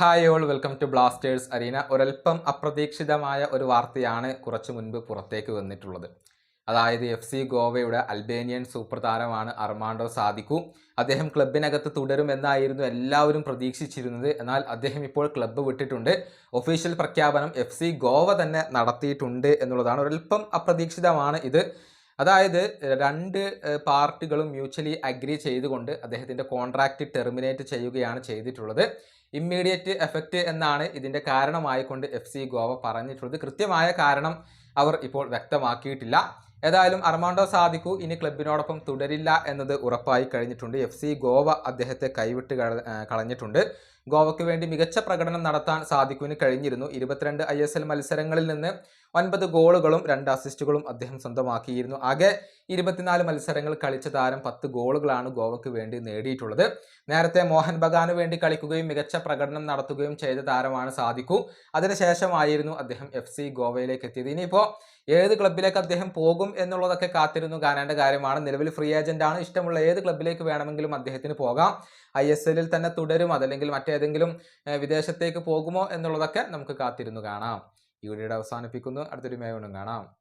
Hi all welcome to Blasters arena. ഒരൽപ്പം അപ്രതീക്ഷിതമായ ഒരു വാർത്തയാണ് കുറച്ചു മുൻപ് പുറത്തേക്ക് വന്നിട്ടുള്ളത്. അതായത് എഫ് സി ഗോവയുടെ അൽബേനിയൻ സൂപ്പർ താരമാണ് അർമാണ്ടോ സാദിക്കു അദ്ദേഹം ക്ലബിനകത്ത് തുടരുമെന്നായിരുന്നു എല്ലാവരും പ്രതീക്ഷിച്ചിരുന്നത്. എന്നാൽ അദ്ദേഹം ഇപ്പോൾ ക്ലബ്ബ് വിട്ടിട്ടുണ്ട്. ഒഫീഷ്യൽ പ്രഖ്യാപനം എഫ് സി ഗോവ തന്നെ നടത്തിയിട്ടുണ്ട് എന്നുള്ളതാണ്. ഒരൽപ്പം അപ്രതീക്ഷിതമാണ് ഇത്. അതായത് രണ്ട് പാർട്ടികളും മ്യൂച്വലി അഗ്രി ചെയ്തുകൊണ്ട് അദ്ദേഹത്തിന്റെ കോൺട്രാക്റ്റ് ടെർമിനേറ്റ് ചെയ്യുകയാണ് ചെയ്തിട്ടുള്ളത്. ഇമ്മീഡിയറ്റ് എഫക്റ്റ് എന്നാണ് ഇതിന്റെ കാരണമായിക്കൊണ്ട് എഫ് സി ഗോവ പറഞ്ഞിട്ടുള്ളത്. കൃത്യമായ കാരണം അവർ ഇപ്പോൾ വ്യക്തമാക്കിയിട്ടില്ല. ഏതായാലും അർമാണ്ടോ സാദിക്കു ഇനി ക്ലബിനോടൊപ്പം തുടരില്ല എന്നത് ഉറപ്പായി കഴിഞ്ഞിട്ടുണ്ട്. എഫ് സി ഗോവ അദ്ദേഹത്തെ കൈവിട്ട് കളഞ്ഞിട്ടുണ്ട്. ഗോവയ്ക്ക് വേണ്ടി മികച്ച പ്രകടനം നടത്താൻ സാധിക്കുവിന് കഴിഞ്ഞിരുന്നു. ഇരുപത്തിരണ്ട് ഐ എസ് എൽ മത്സരങ്ങളിൽ നിന്ന് ഒൻപത് ഗോളുകളും രണ്ട് അസിസ്റ്റുകളും അദ്ദേഹം സ്വന്തമാക്കിയിരുന്നു. ആകെ ഇരുപത്തിനാല് മത്സരങ്ങൾ കളിച്ച താരം പത്ത് ഗോളുകളാണ് ഗോവയ്ക്ക് വേണ്ടി നേടിയിട്ടുള്ളത്. നേരത്തെ മോഹൻ ബഗാനു വേണ്ടി കളിക്കുകയും മികച്ച പ്രകടനം നടത്തുകയും ചെയ്ത താരമാണ് സാധിക്കു അതിനുശേഷമായിരുന്നു അദ്ദേഹം എഫ് സി ഗോവയിലേക്ക് എത്തിയത്. ഇനിയിപ്പോൾ ഏത് ക്ലബിലേക്ക് അദ്ദേഹം പോകും എന്നുള്ളതൊക്കെ കാത്തിരുന്നു. കാണേണ്ട കാര്യമാണ്. നിലവിൽ ഫ്രീ ഏജന്റ് ആണ് ഇഷ്ടമുള്ള ഏത് ക്ലബിലേക്ക് വേണമെങ്കിലും അദ്ദേഹത്തിന് പോകാം. ഐ എസ് എല്ലിൽ തന്നെ തുടരും. അതല്ലെങ്കിൽ മറ്റേതെങ്കിലും ഏഹ്, വിദേശത്തേക്ക് പോകുമോ എന്നുള്ളതൊക്കെ നമുക്ക് കാത്തിരുന്നു കാണാം. ഈ വീഡിയോയുടെ അവസാനിപ്പിക്കുന്നു. അടുത്തൊരു മേവണും കാണാം.